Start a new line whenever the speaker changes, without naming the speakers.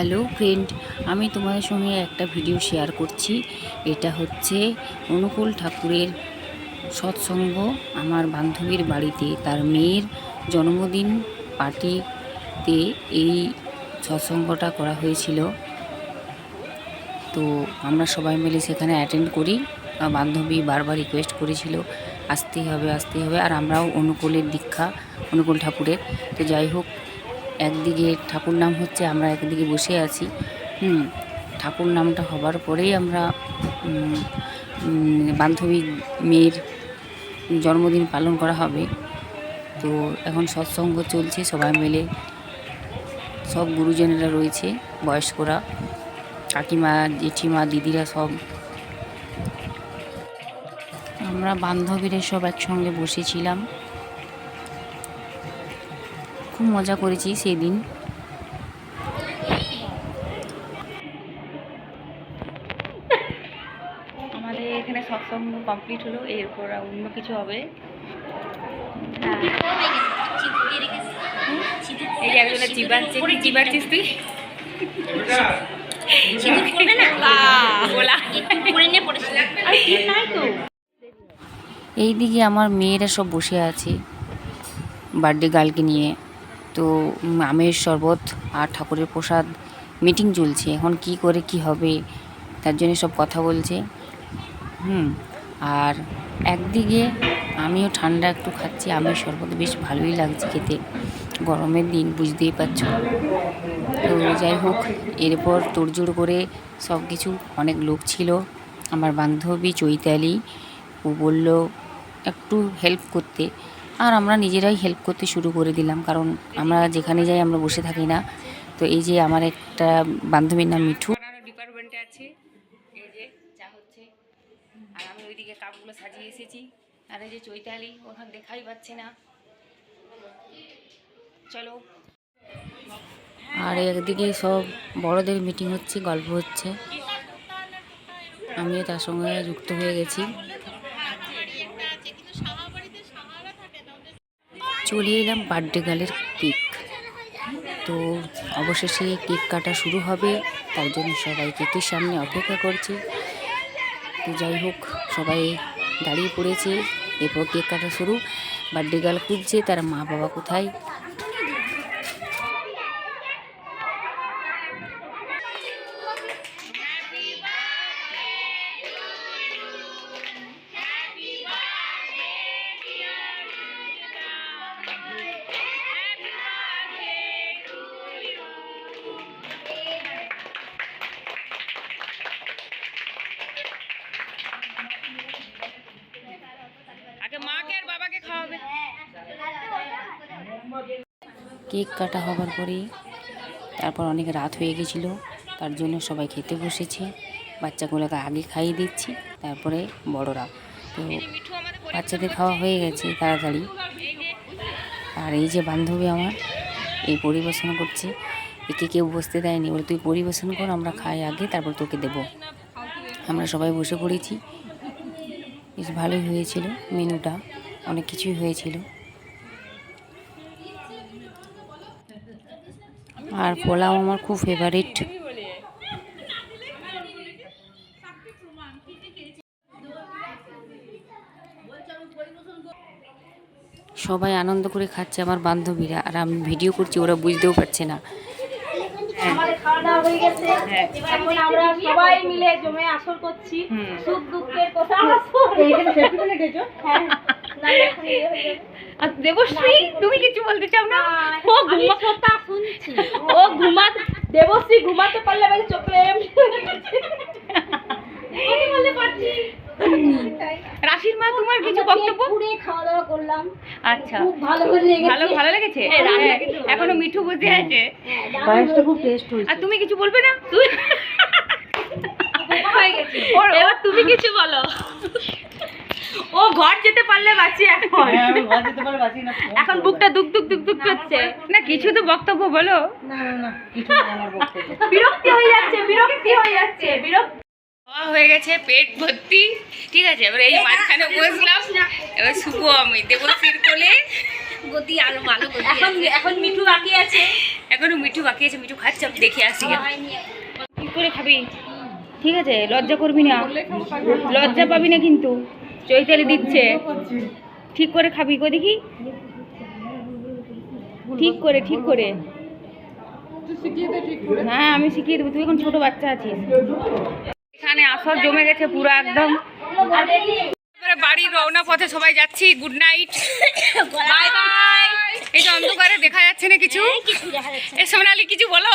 Hello friend, আমি তোমাদের সঙ্গে একটা ভিডিও শেয়ার করছি। এটা হচ্ছে অনুকূল ঠাকুরের সৎসঙ্গ আমার বান্ধবীর বাড়িতে। তার মেয়ের জন্মদিন পার্টিতে এই সৎসঙ্গটা করা হয়েছিল। তো আমরা সবাই মিলে সেখানে অ্যাটেন্ড করি। বান্ধবী বারবার রিকোয়েস্ট করেছিল, আসতেই হবে আসতেই হবে। আর আমরাও অনুকূলের দীক্ষা, অনুকূল ঠাকুরের। তো যাই হোক একদিকে ঠাকুর নাম হচ্ছে আমরা একদিকে বসে আছি। হুম, ঠাকুর নামটা হবার পরেই আমরা বান্ধবী মেয়ের জন্মদিন পালন করা হবে। তো এখন সৎসঙ্গ চলছে, সবাই মিলে সব গুরুজনেরা রয়েছে, বয়স্করা, কাকিমা, জেঠিমা, দিদিরা সব। আমরা বান্ধবীরা সব একসঙ্গে বসেছিলাম। খুব মজা করেছি সেদিন। আমাদের এখানে সৎসঙ্গ কমপ্লিট হলো এরপর অন্য কিছু হবে। এই একজনে চিবাচ্ছে কি চিবাচ্ছিস তুই? বলা। এই দিকে আমার মেয়েরা সব বসে আছে বার্থডে গার্লকে নিয়ে। তো আমের শরবত আর ঠাকুরের প্রসাদ মিটিং চলছে। এখন কি করে কি হবে? তার জন্য সব কথা বলছে। হুম, আর একদিকে আমিও ঠান্ডা একটু খাচ্ছি, আমের শরবত বেশ ভালোই লাগছে খেতে। গরমের দিন, বুঝতেই পারছ। তো যাই হোক, এরপর তোড়জোড় করে সব কিছু অনেক লোক ছিল। আমার বান্ধবী চৈতালি, ও বলল, একটু হেল্প করতে। আর আমরা নিজেরাই হেল্প করতে শুরু করে দিলাম কারণ আমরা যেখানে যাই আমরা বসে থাকি না। তো এই যে আমার একটা বান্ধবীর নাম মিঠু। ডিপার্টমেন্টে আছে এই যে চা হচ্ছে। আর আমি ওইদিকে কাপগুলো সাজিয়ে এসেছি। আর এই যে চৈতালি ওখানে দেখাই পাচ্ছে না। চলো। আর একদিকে সব বড়দের মিটিং হচ্ছে গল্প হচ্ছে। আমিও তার সঙ্গে যুক্ত হয়ে গেছি। চলে এলাম বার্থডে গার্লের কেক। তো অবশেষে কেক কাটা শুরু হবে, তার জন্য সবাই কেকের সামনে অপেক্ষা করছে। তো যাই হোক, সবাই দাঁড়িয়ে পড়েছে, এরপর কেক কাটা শুরু। বার্থডে গার্ল খুঁজছে, তার মা বাবা কোথায়? কেক কাটা হবার পরে তারপর অনেক রাত হয়ে গেছিল, তার জন্য সবাই খেতে বসেছে। বাচ্চাগুলোকে আগে খাইয়ে দিচ্ছি, তারপরে বড়রা। তো বাচ্চাদের খাওয়া হয়ে গেছে তাড়াতাড়ি। আর এই যে বান্ধবী আমার, এই পরিবেশন করছে। একে কেউ বসতে দেয়নি, বলে, তুই পরিবেশন কর, আমরা খাই আগে, তারপর তোকে দেব। আমরা সবাই বসে পড়েছি। বেশ ভালোই হয়েছিল মেনুটা, অনেক কিছুই হয়েছিল। আর পোলাও আমার খুব ফেভারিট সবাই আনন্দ করে খাচ্ছে আমার বান্ধবীরা আর আমি ভিডিও করছি ওরা বুঝতেও পারছে না।
আমাদের খাওয়া দাওয়া হয়ে গেছে। এখন আমরা সবাই মিলে জমে আসর করছি। সুখ দুঃখের কথা হ্যাঁ। হয়ে।
আর দেবশ্রী তুমি কিছু বলতে চাও না? ও ঘুমা
ও ঘুমাতে দেবশ্রী ঘুমাতে পারলে আমি চোখে
রাশির মা তোমার কিছু বক্তব্য?
পুরে খাওয়া দাওয়া করলাম।
আচ্ছা।
খুব ভালো লেগেছে।
ভালো ভালো লেগেছে?
হ্যাঁ,
হ্যাঁ, এখনও মিঠু বসে আছে।
হ্যাঁ,
খুব টেস্ট
আর তুমি কিছু বলবে না? তুই
হয়ে গেছে।
ওর-
এবার তুমি কিছু বলো। ও ঘর যেতে পারলে বাঁচি এখন। এখন বুকটা দুক দুক দুক দুক করছে।
না কিছু তো বক্তব্য বলো।
বিরক্তি হয়ে যাচ্ছে বিরক্তি হয়ে যাচ্ছে বিরক্তি।
হয়ে গেছে পেট ভর্তি। ঠিক আছে এবার এই মাঝখানে বসলাম। এবার শুভ আমি দেবশ্রীর কোলে গতি আরও ভালো
এখন এখন মিঠু বাকি আছে।
এখনও মিঠু বাকি আছে মিঠু খাচ্ছে আমি দেখে আসি। কি করে খাবি? ঠিক আছে লজ্জা করবি না। লজ্জা পাবি না কিন্তু। চৈতালি দিচ্ছে। ঠিক করে খাবি কই দেখি। ঠিক করে ঠিক করে। হ্যাঁ আমি শিখিয়ে দেবো। তুই এখন ছোট বাচ্চা আছিস। এখানে আসর জমে গেছে পুরো একদম। বাড়ির রওনা পথে সবাই যাচ্ছি। Good night. Bye bye. এই যে অন্ধকারে দেখা যাচ্ছে না কিছু? এ সোনালি কিছু বলো?